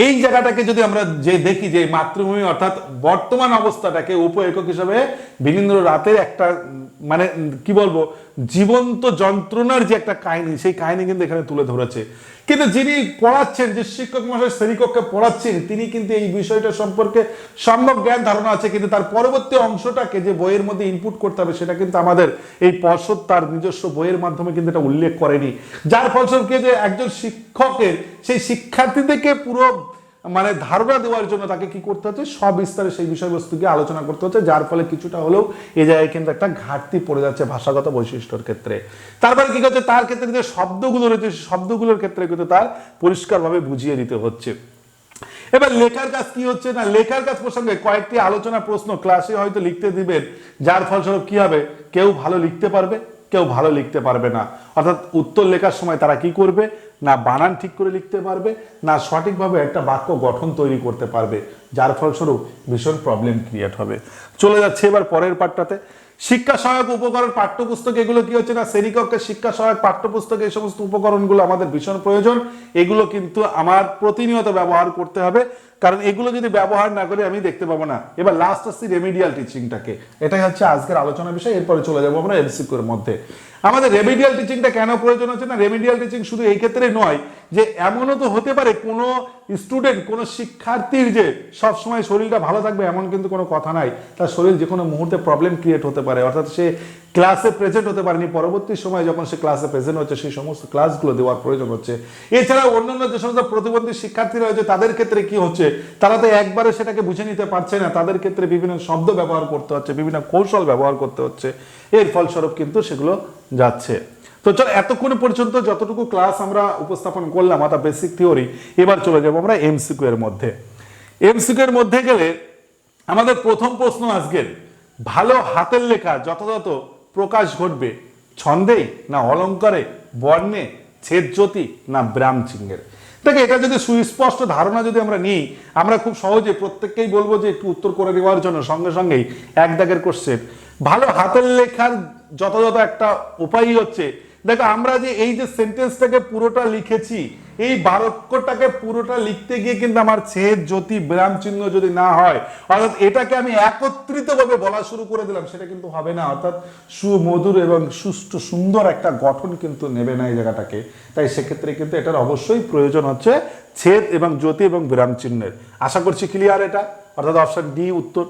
এই জায়গাটাকে যদি আমরা যে দেখি যে মাতৃভূমি অর্থাৎ বর্তমান অবস্থাটাকে উপ একক হিসাবে বিভিন্ন রাতের একটা মানে কি বলব জীবন্ত যন্ত্রণার যে একটা কাহিনী, সেই কাহিনী কিন্তু এখানে তুলে ধরেছে। কিন্তু যিনি পড়াচ্ছেন, যে শিক্ষক মহাশয় শ্রেণীকক্ষে পড়াচ্ছেন, তিনি কিন্তু এই বিষয়টা সম্পর্কে সম্যক জ্ঞান ধারণা আছে, কিন্তু তার পরবর্তী অংশটাকে যে বইয়ের মধ্যে ইনপুট করতে হবে, সেটা কিন্তু আমাদের এই পর্ষদ তার নিজস্ব বইয়ের মাধ্যমে কিন্তু এটা উল্লেখ করেনি। যার ফলস্বরূপ যে একজন শিক্ষকের, সেই শিক্ষার্থীদেরকে পুরো মানে ধারণা দেওয়ার জন্য তাকে কি করতে হচ্ছে? সবিস্তারে সেই বিষয়বস্তুকে আলোচনা করতে হচ্ছে, যার ফলে কিছুটা হলেও এই জায়গায় কিন্তু একটা ঘাটতি পড়ে যাচ্ছে ভাষাগত বৈশিষ্ট্যর ক্ষেত্রে। তারপরে কি করছে? তার ক্ষেত্রে যে শব্দগুলো রয়েছে শব্দগুলোর ক্ষেত্রে কিন্তু তার পরিষ্কারভাবে বুঝিয়ে দিতে হচ্ছে। এবার লেখার কাজ কি হচ্ছে? না, লেখার কাজ প্রসঙ্গে কয়েকটি আলোচনা প্রশ্ন ক্লাসে হয়তো লিখতে দিবেন, যার ফলস্বরূপ কি হবে? কেউ ভালো লিখতে পারবে, কেউ ভালো লিখতে পারবে না। অর্থাৎ উত্তর লেখার সময় তারা কি করবে? না বানান ঠিক করে লিখতে পারবে, না সঠিকভাবে একটা বাক্য গঠন তৈরি করতে পারবে, যার ফলস্বরূপ ভীষণ প্রবলেম ক্রিয়েট হবে। চলে যাচ্ছে এবার পরের পাঠটাতে। শিক্ষা সহায়ক উপকরণ পাঠ্যপুস্তক, এগুলো কি হচ্ছে না? শ্রেণীকক্ষের শিক্ষা সহায়ক পাঠ্যপুস্তক, এই সমস্ত উপকরণগুলো আমাদের ভীষণ প্রয়োজন। এগুলো কিন্তু আমার প্রতিনিয়ত ব্যবহার করতে হবে। কারণ এগুলো যদি ব্যবহার না করি আমি দেখতে পাবো না। এবার লাস্ট আসছি রেমিডিয়াল টিচিংটাকে এটাই হচ্ছে আজকের আলোচনা বিষয়, এরপরে চলে যাব আমরা এমসিকিউর মধ্যে। আমাদের রেমিডিয়াল টিচিংটা কেন প্রয়োজন হচ্ছে না? রেমিডিয়াল টিচিং শুধু এই ক্ষেত্রে নয় যে এমনও তো হতে পারে কোনো স্টুডেন্ট কোনো শিক্ষার্থীর যে সব সময় শরীরটা ভালো থাকবে এমন কিন্তু কোনো কথা নাই। তার শরীর যে কোনো মুহূর্তে প্রবলেম ক্রিয়েট হতে পারে। অর্থাৎ সে ক্লাসে প্রেজেন্ট হতে পারেনি, পরবর্তী সময় যখন সে ক্লাসে প্রেজেন্ট হচ্ছে, সেই সমস্ত ক্লাসগুলো দেওয়ার প্রয়োজন হচ্ছে। এছাড়া অন্যান্য যে সমস্ত প্রতিবন্ধী শিক্ষার্থীরা রয়েছে, তাদের ক্ষেত্রে কি হচ্ছে? তারা তো একবারে সেটাকে বুঝে নিতে পারছে না। তাদের ক্ষেত্রে বিভিন্ন শব্দ ব্যবহার করতে হচ্ছে, বিভিন্ন কৌশল ব্যবহার করতে হচ্ছে। এর ফলস্বরূপ কিন্তু সেগুলো যাচ্ছে। তো চল, এতক্ষণ পর্যন্ত যতটুকু ক্লাস আমরা উপস্থাপন করলাম অর্থাৎ বেসিক থিওরি এবার চলে যাব আমরা এমসিকিউ এর মধ্যে। এমসিকিউ এর মধ্যে গেলে আমাদের প্রথম প্রশ্ন আজকের, ভালো হাতের লেখা যথাযথ প্রকাশ ঘটবে ছন্দেই না অলঙ্কারে, বর্ণে, ছেদ জ্যোতি না ব্রাম চিহ্নের দেখে এটা যদি সুস্পষ্ট ধারণা যদি আমরা নিই, আমরা খুব সহজে প্রত্যেককেই বলব যে একটু উত্তর করে দেওয়ার জন্য, সঙ্গে সঙ্গেই এক দাগের কোশ্চেন ভালো হাতের লেখার যথাযথ একটা উপায়ই হচ্ছে দেখো, আমরা যে এই যে সেন্টেন্সটাকে পুরোটা লিখেছি, এই বাক্যটাকে পুরোটা লিখতে গিয়ে কিন্তু আমার ছেদ জ্যোতি বিরাম চিহ্ন যদি না হয়, অর্থাৎ এটাকে আমি একত্রিত ভাবে বলা শুরু করে দিলাম, সেটা কিন্তু হবে না। অর্থাৎ সুমধুর এবং সুষ্ঠু সুন্দর একটা গঠন কিন্তু নেবে না এই জায়গাটাকে। তাই সেক্ষেত্রে কিন্তু এটার অবশ্যই প্রয়োজন হচ্ছে ছেদ এবং জ্যোতি এবং বিরাম চিহ্নের। আশা করছি ক্লিয়ার এটা? অর্থাৎ অপশন ডি উত্তর।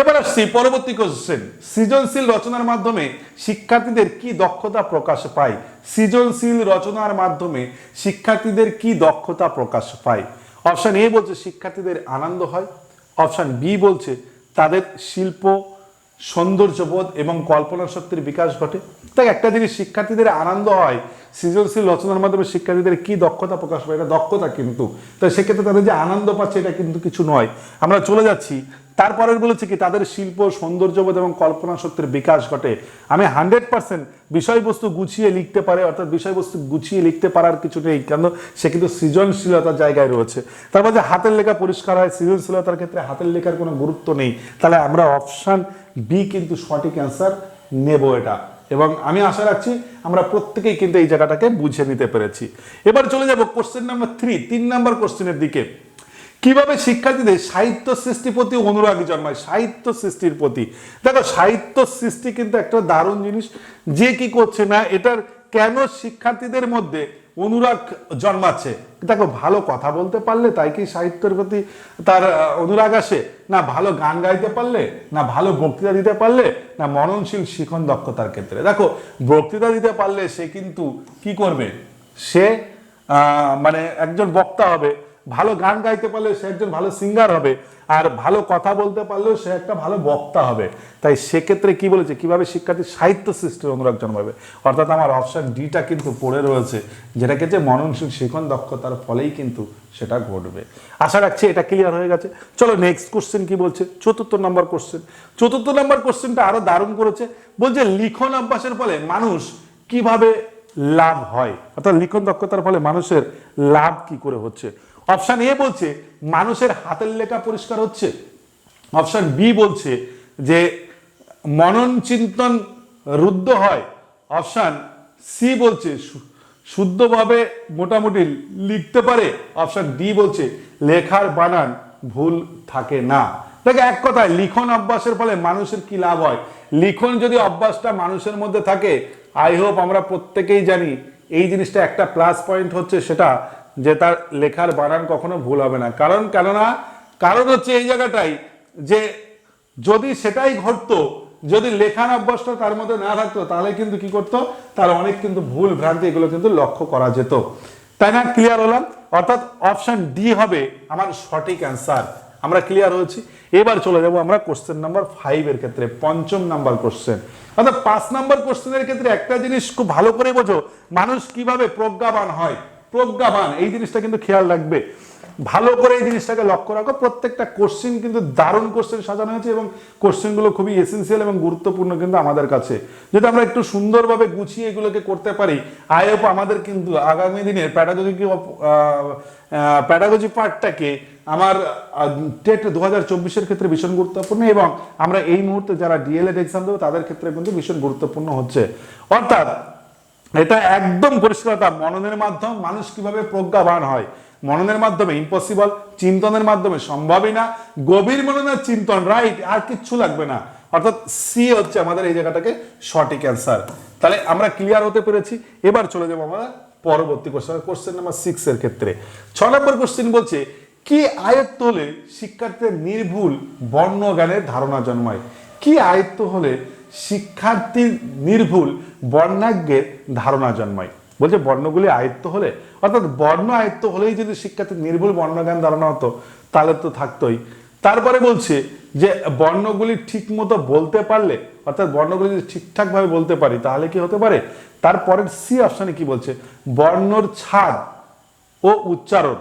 এবার আসছি পরবর্তী কোশ্চেন সৃজনশীল রচনার মাধ্যমে শিক্ষার্থীদের কি দক্ষতা প্রকাশ পায়? সৃজনশীল রচনার মাধ্যমে শিক্ষার্থীদের কি দক্ষতা প্রকাশ পায়? অপশন এ বলছে শিক্ষার্থীদের আনন্দ হয়। অপশন বি বলছে তাদের শিল্প, সৌন্দর্যবোধ এবং কল্পনা শক্তির বিকাশ ঘটে। তাই একটা জিনিস শিক্ষার্থীদের আনন্দ হয়, সৃজনশীল রচনার মাধ্যমে শিক্ষার্থীদের কি দক্ষতা প্রকাশ পায়? এটা দক্ষতা কিন্তু। তাই সেক্ষেত্রে তাদের যে আনন্দ পাচ্ছে, এটা কিন্তু কিছু নয়। আমরা চলে যাচ্ছি তারপরের বলেছে কি, তাদের শিল্প, সৌন্দর্যবোধ এবং কল্পনা শক্তির বিকাশ ঘটে। আমি হান্ড্রেড পার্সেন্ট বিষয়বস্তু গুছিয়ে লিখতে পারে, অর্থাৎ বিষয়বস্তু গুছিয়ে লিখতে পারার কিছু নেই, কেন সে কিন্তু সৃজনশীলতার জায়গায় রয়েছে। তারপর যে হাতের লেখা পরিষ্কার হয়, সৃজনশীলতার ক্ষেত্রে হাতের লেখার কোনো গুরুত্ব নেই। তাহলে আমরা অপশান বি কিন্তু সঠিক অ্যান্সার নেব এটা। এবং আমি আশা রাখছি আমরা প্রত্যেকেই কিন্তু এই জায়গাটাকে বুঝে নিতে পেরেছি। এবার চলে যাব কোশ্চেন নাম্বার থ্রি, তিন নাম্বার কোশ্চেনের দিকে। কীভাবে শিক্ষার্থীদের সাহিত্য সৃষ্টির প্রতি অনুরাগ জন্মায়? সাহিত্য সৃষ্টির প্রতি। দেখো, সাহিত্য সৃষ্টি কিন্তু একটা দারুণ জিনিস। যে কি করছে না, এটার কেন শিক্ষার্থীদের মধ্যে অনুরাগ জন্মাচ্ছে? দেখো, ভালো কথা বলতে পারলে তাই কি সাহিত্যের প্রতি তার অনুরাগ আসে? না, ভালো গান গাইতে পারলে? না, ভালো বক্তৃতা দিতে পারলে? না মননশীল শিখন দক্ষতার ক্ষেত্রে? দেখো, বক্তৃতা দিতে পারলে সে কিন্তু কি করবে? সে মানে একজন বক্তা হবে। ভালো গান গাইতে পারলে সে একজন ভালো সিঙ্গার হবে, আর ভালো কথা বলতে পারলেও সে একটা ভালো বক্তা হবে। তাই সেক্ষেত্রে কি বলেছে? কীভাবে শিক্ষার্থী সাহিত্য সৃষ্টির অনুরাগ জন্মাবে? অর্থাৎ আমার অপশন ডিটা কিন্তু পড়ে রয়েছে, যেটাকে যে মননশীল শিখন দক্ষতার ফলেই কিন্তু সেটা ঘটবে। আশা রাখছি এটা ক্লিয়ার হয়ে গেছে। চলো নেক্সট কোশ্চেন কি বলছে? চতুর্থ নম্বর কোশ্চেন চতুর্থ নম্বর কোশ্চেনটা আরও দারুণ করেছে। বলছে লিখন অভ্যাসের ফলে মানুষ কীভাবে লাভ হয়? অর্থাৎ লিখন দক্ষতার ফলে মানুষের লাভ কি করে হচ্ছে? অপশন এ বলছে, মানুষের হাতের লেখা পরিষ্কার হচ্ছে। অপশন বি বলছে যে মনন চিন্তন রুদ্ধ হয়। অপশন সি বলছে শুদ্ধভাবে মোটামুটি লিখতে পারে। অপশন ডি বলছে, লেখার বানান ভুল থাকে না। দেখে, এক কথায়, লিখন অভ্যাসের ফলে মানুষের কি লাভ হয়? লিখন যদি অভ্যাসটা মানুষের মধ্যে থাকে, আই হোপ আমরা প্রত্যেকেই জানি, এই জিনিসটা একটা প্লাস পয়েন্ট হচ্ছে সেটা যে তার লেখার বানান কখনো ভুল হবে না। কারণ, কেননা, কারণ হচ্ছে এই জায়গাটাই যে যদি সেটাই ঘটতো, যদি লেখার অভ্যাসটা তার মধ্যে না থাকতো, তাহলে কিন্তু কি করতো? তার অনেক কিন্তু ভুল ভ্রান্তি এগুলো কিন্তু লক্ষ্য করা যেত। তাই না? ক্লিয়ার হলাম? অর্থাৎ অপশন ডি হবে আমার সঠিক অ্যান্সার আমরা ক্লিয়ার হয়েছি। এবার চলে যাব আমরা কোশ্চেন নাম্বার ফাইভ এর ক্ষেত্রে, পঞ্চম নাম্বার কোশ্চেন অর্থাৎ পাঁচ নাম্বার কোশ্চেনের ক্ষেত্রে একটা জিনিস খুব ভালো করে বোঝো, মানুষ কীভাবে প্রজ্ঞাবান হয়? প্রজ্ঞাবান, এই জিনিসটা কিন্তু খেয়াল রাখবে। ভালো করে এই জিনিসটাকে লক্ষ্য রাখো, প্রত্যেকটা কোশ্চেন কিন্তু দারুণ কোশ্চেন সাজানো হয়েছে এবং কোশ্চেনগুলো খুবই এসেন্সিয়াল এবং গুরুত্বপূর্ণ কিন্তু আমাদের কাছে। যদি আমরা একটু সুন্দরভাবে গুছিয়ে এগুলোকে করতে পারি, আইএফ আমাদের কিন্তু আগামী দিনের প্যাডাগজি প্যাডাগজি পার্টটাকে আমার টেট দু হাজার চব্বিশের ক্ষেত্রে ভীষণ গুরুত্বপূর্ণ এবং আমরা এই মুহূর্তে যারা ডিএলএড এক্সাম দেবো, তাদের ক্ষেত্রে কিন্তু ভীষণ গুরুত্বপূর্ণ হচ্ছে। অর্থাৎ এটা একদম পরিষ্কারতা মননের মাধ্যম মানুষ কীভাবে প্রজ্ঞাবান হয়? মননের মাধ্যমে ইম্পসিবল চিন্তনের মাধ্যমে সম্ভবই না। গভীর মননের চিন্তন রাইট আর কিচ্ছু লাগবে না। অর্থাৎ সি হচ্ছে আমাদের এই জায়গাটাকে সঠিক অ্যান্সার তাহলে আমরা ক্লিয়ার হতে পেরেছি। এবার চলে যাব আমরা পরবর্তী কোশ্চেন কোশ্চেন নাম্বার সিক্স এর ক্ষেত্রে। ছ নম্বর কোশ্চেন বলছে, কি আয়ত্ত হলে শিক্ষার্থীর নির্ভুল বর্ণ জ্ঞানের ধারণা জন্মায়? কি আয়ত্ত হলে শিক্ষার্থীর নির্ভুল বর্ণাজ্ঞের ধারণা জন্মায়। বলছে বর্ণগুলি আয়ত্ত হলে, অর্থাৎ বর্ণ আয়ত্ত হলেই যদি শিক্ষার্থীর নির্ভুল বর্ণজ্ঞান ধারণা হতো, তাহলে তো থাকতোই। তারপরে বলছে যে বর্ণগুলি ঠিক মতো বলতে পারলে, অর্থাৎ বর্ণগুলি যদি ঠিকঠাকভাবে বলতে পারি, তাহলে কি হতে পারে? তারপরের সি অপশানে কি বলছে? বর্ণর ছাদ ও উচ্চারণ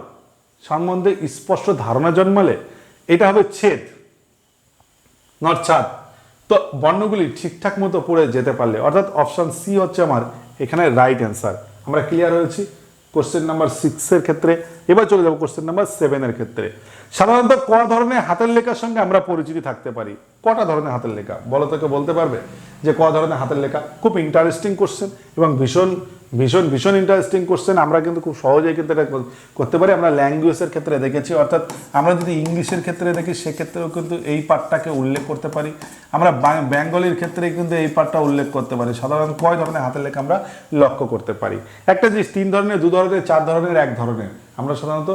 সম্বন্ধে স্পষ্ট ধারণা জন্মালে, এটা হবে ছেদ নট ছাদ। তো বর্ণগুলি ঠিকঠাক মতো পড়ে যেতে পারলে, অর্থাৎ অপশান সি হচ্ছে আমার এখানে রাইট অ্যান্সার আমরা ক্লিয়ার হয়েছি কোশ্চেন নাম্বার সিক্সের ক্ষেত্রে। এবার চলে যাব কোশ্চেন নাম্বার সেভেনের ক্ষেত্রে। সাধারণত ক ধরনের হাতের লেখার সঙ্গে আমরা পরিচিতি থাকতে পারি? কটা ধরনের হাতের লেখা? বলো তোকে বলতে পারবে যে ক ধরনের হাতের লেখা? খুব ইন্টারেস্টিং কোশ্চেন এবং ভীষণ ভীষণ ভীষণ ইন্টারেস্টিং কোশ্চেন আমরা কিন্তু খুব সহজেই কিন্তু এটা করতে পারি। আমরা ল্যাঙ্গুয়েজের ক্ষেত্রে দেখেছি, অর্থাৎ আমরা যদি ইংলিশের ক্ষেত্রে দেখি, সেক্ষেত্রেও কিন্তু এই পার্টটাকে উল্লেখ করতে পারি। আমরা বেঙ্গলির ক্ষেত্রে কিন্তু এই পার্টটা উল্লেখ করতে পারি। সাধারণত কয় ধরনের হাতের লেখা আমরা লক্ষ্য করতে পারি। একটা জিনিস, তিন ধরনের, দু ধরনের, চার ধরনের, এক ধরনের। আমরা সাধারণত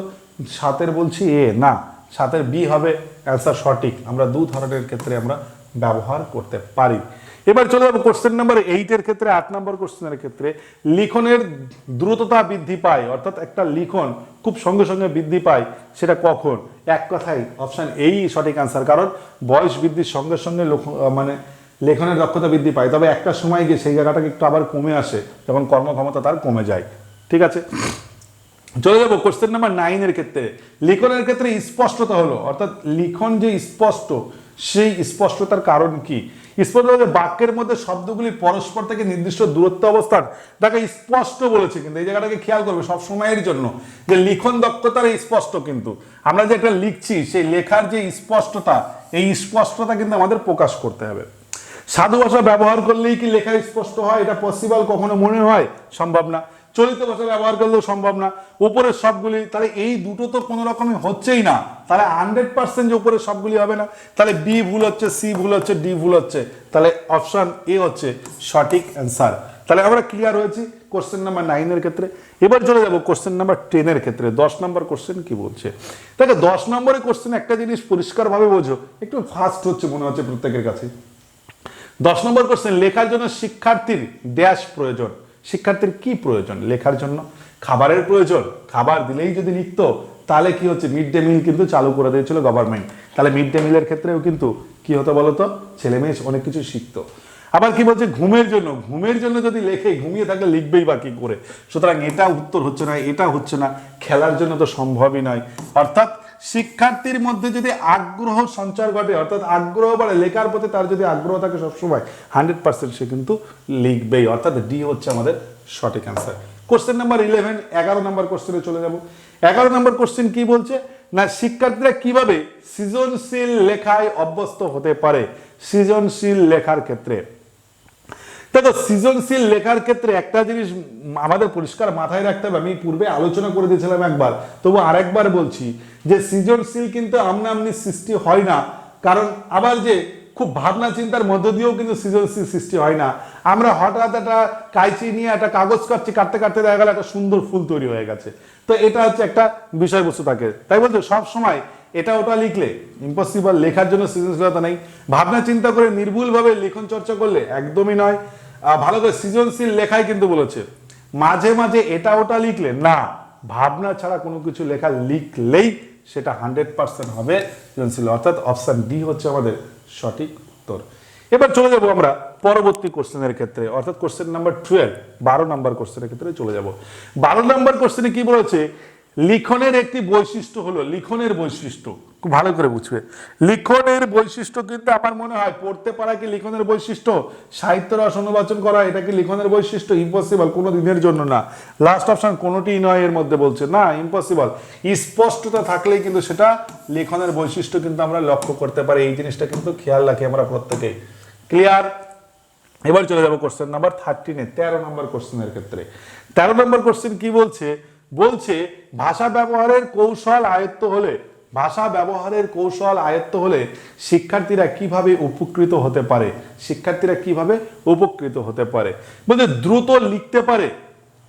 সাতের বলছি এ, না। সাতের বি হবে অ্যান্সার সঠিক। আমরা দু ধরনের ক্ষেত্রে আমরা ব্যবহার করতে পারি। এবার চলে যাব কোশ্চেন নাম্বার এইটের ক্ষেত্রে, আট নম্বর কোশ্চেনের ক্ষেত্রে। লিখনের দ্রুততা বৃদ্ধি পায়, অর্থাৎ একটা লিখন খুব সঙ্গে সঙ্গে বৃদ্ধি পায়, সেটা কখন? এক কথায় অপশন এই সঠিক আনসার কারণ বয়স বৃদ্ধির সঙ্গে সঙ্গে মানে লেখনের দক্ষতা বৃদ্ধি পায়। তবে একটা সময় গিয়ে সেই জায়গাটাকে একটু আবার কমে আসে, যখন কর্মক্ষমতা তার কমে যায়। ঠিক আছে? চলে যাব কোশ্চেন নাম্বার নাইনের ক্ষেত্রে। লিখনের ক্ষেত্রে স্পষ্টতা হলো, অর্থাৎ লিখন যে স্পষ্ট, সেই স্পষ্টতার কারণ কি? স্পষ্ট বাক্যের মধ্যে শব্দগুলি পরস্পর থেকে নির্দিষ্ট দূরত্ব অবস্থান তাকে স্পষ্ট বলেছে কিন্তু এই জায়গাটাকে খেয়াল করবে সব সময়ের জন্য যে লিখন দক্ষতার স্পষ্ট কিন্তু। আমরা যে একটা লিখছি, সেই লেখার যে স্পষ্টতা, এই স্পষ্টতা কিন্তু আমাদের প্রকাশ করতে হবে। সাধু ভাষা ব্যবহার করলেই কি লেখা স্পষ্ট হয়? এটা পসিবল কখনো মনে হয়? সম্ভব না। চলিত ভাষা ব্যবহার করলেও সম্ভব না। উপরের সবগুলি, তাহলে এই দুটো তো কোনো রকমই হচ্ছেই না। তাহলে হান্ড্রেড পার্সেন্ট যে উপরের সবগুলি হবে না। তাহলে বি ভুল হচ্ছে সি ভুল হচ্ছে ডি ভুল হচ্ছে। তাহলে অপশন এ হচ্ছে সঠিক অ্যান্সার তাহলে আমরা ক্লিয়ার হয়েছি কোশ্চেন নাম্বার নাইনের ক্ষেত্রে। এবার চলে যাব কোশ্চেন নাম্বার টেনের ক্ষেত্রে। দশ নম্বর কোশ্চেন কি বলছে? দেখো, দশ নম্বরের কোশ্চেন একটা জিনিস পরিষ্কারভাবে বোঝো। একটু ফাস্ট হচ্ছে মনে হচ্ছে প্রত্যেকের কাছে। দশ নম্বর কোশ্চেন লেখার জন্য শিক্ষার্থীর ড্যাশ প্রয়োজন। শিক্ষার্থীর কি প্রয়োজন? লেখার জন্য। খাবারের প্রয়োজন। খাবার দিলেই যদি লিখতো, তাহলে কি হচ্ছে? মিড ডে মিল কিন্তু চালু করে দিয়েছিল গভর্নমেন্ট। তাহলে মিড ডে মিলের ক্ষেত্রেও কিন্তু কি হতো বলতো? ছেলে মেয়ে অনেক কিছু শিখতো। আবার কি বলছে? ঘুমের জন্য। ঘুমের জন্য যদি লেখে, ঘুমিয়ে থাকলে লিখবেই বা কি করে? সুতরাং এটা উত্তর হচ্ছে না, এটা হচ্ছে না। খেলার জন্য তো সম্ভবই নয়। অর্থাৎ শিক্ষার্থীর মধ্যে যদি আগ্রহ সঞ্চার ঘটে, অর্থাৎ আগ্রহ বাড়ে, লেখার প্রতি তার যদি আগ্রহ থাকে সবসময় হান্ড্রেড পার্সেন্ট সে কিন্তু লিখবেই। অর্থাৎ ডি হচ্ছে আমাদের সঠিক অ্যান্সার কোশ্চেন নাম্বার ইলেভেন এগারো নম্বর কোশ্চেনে চলে যাব। এগারো নম্বর কোশ্চেন কি বলছে? না, শিক্ষার্থীরা কীভাবে সৃজনশীল লেখায় অভ্যস্ত হতে পারে? সৃজনশীল লেখার ক্ষেত্রে। দেখো সৃজনশীল লেখার ক্ষেত্রে একটা জিনিস আমাদের পরিষ্কার মাথায় রাখতে হবে। আমি পূর্বে আলোচনা করে দিয়েছিলাম একবার। তবু আরেকবার বলছি যে সৃজনশীল কিন্তু আমনা আমনি সৃষ্টি হয় না। কারণ আবার যে খুব ভাবনা চিন্তার মধ্য দিয়েও কিন্তু সৃজনশীল সৃষ্টি হয় না। আমরা হঠাৎ একটা কাইচি নিয়ে একটা কাগজ কাটছি, কাটতে কাটতে দেখা গেল একটা সুন্দর ফুল তৈরি হয়ে গেছে। তো এটা হচ্ছে একটা বিষয়বস্তু থাকে। তাই বলতে সব সময় এটা ওটা লিখলে ইম্পসিবল লেখার জন্য সৃজনশীলতা নেই। ভাবনা চিন্তা করে নির্ভুলভাবে লিখন চর্চা করলে একদমই নয়। ভালো করে সৃজনশীল লেখাই কিন্তু বলেছে। মাঝে মাঝে এটা ওটা লিখলে, না, ভাবনা ছাড়া কোনো কিছু লেখা লিখলেই সেটা হান্ড্রেড পার্সেন্ট হবে সৃজনশীল। অর্থাৎ অপশন ডি হচ্ছে আমাদের সঠিক উত্তর। এবার চলে যাব আমরা পরবর্তী কোশ্চেনের ক্ষেত্রে, অর্থাৎ কোশ্চেন নাম্বার টুয়েলভ বারো নাম্বার কোশ্চেনের ক্ষেত্রে চলে যাব। বারো নাম্বার কোশ্চেনে কি বলেছে লিখনের একটি বৈশিষ্ট্য হলো লিখনের বৈশিষ্ট্য। খুব ভালো করে বুঝবে। লিখনের বৈশিষ্ট্য কিন্তু আমার মনে হয় পড়তে পারা কি লিখনের বৈশিষ্ট্য? সাহিত্য রস অনুবাচন করা, এটা কি লিখনের বৈশিষ্ট্য? ইম্পসিবল কোনো দিনের জন্য না। লাস্ট অপশন কোনোটিই নয় এর মধ্যে বলছে। না ইম্পসিবল স্পষ্টতা থাকলেই কিন্তু সেটা লিখনের বৈশিষ্ট্য কিন্তু আমরা লক্ষ্য করতে পারি। এই জিনিসটা কিন্তু খেয়াল রাখি আমরা প্রত্যেকে ক্লিয়ার এবার চলে যাব কোশ্চেন নাম্বার থার্টিনে তেরো নম্বর কোশ্চেনের ক্ষেত্রে। তেরো নম্বর কোশ্চেন কি বলছে? বলছে, ভাষা ব্যবহারের কৌশল আয়ত্ত হলে, ভাষা ব্যবহারের কৌশল আয়ত্ত হলে শিক্ষার্থীরা কীভাবে উপকৃত হতে পারে? শিক্ষার্থীরা কীভাবে উপকৃত হতে পারে? বলতে দ্রুত লিখতে পারে।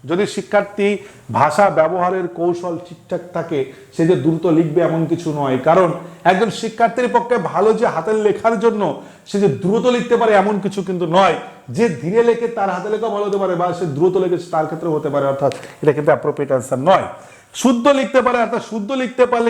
যদি শিক্ষার্থী ভাষা ব্যবহারের কৌশল ঠিকঠাক থাকে, সে যে দ্রুত লিখবে এমন কিছু নয়। কারণ একজন শিক্ষার্থীর পক্ষে ভালো যে হাতের লেখার জন্য সে যে দ্রুত লিখতে পারে এমন কিছু কিন্তু নয়। যে ধীরে লেখে তার হাতে লেখা ভালো হতে পারে বা সে দ্রুত লেখে তার ক্ষেত্রে হতে পারে, অর্থাৎ এটা কিন্তু অ্যাপ্রোপ্রিয়েট অ্যান্সার নয়। শুদ্ধ লিখতে পারে, অর্থাৎ শুদ্ধ লিখতে পারলে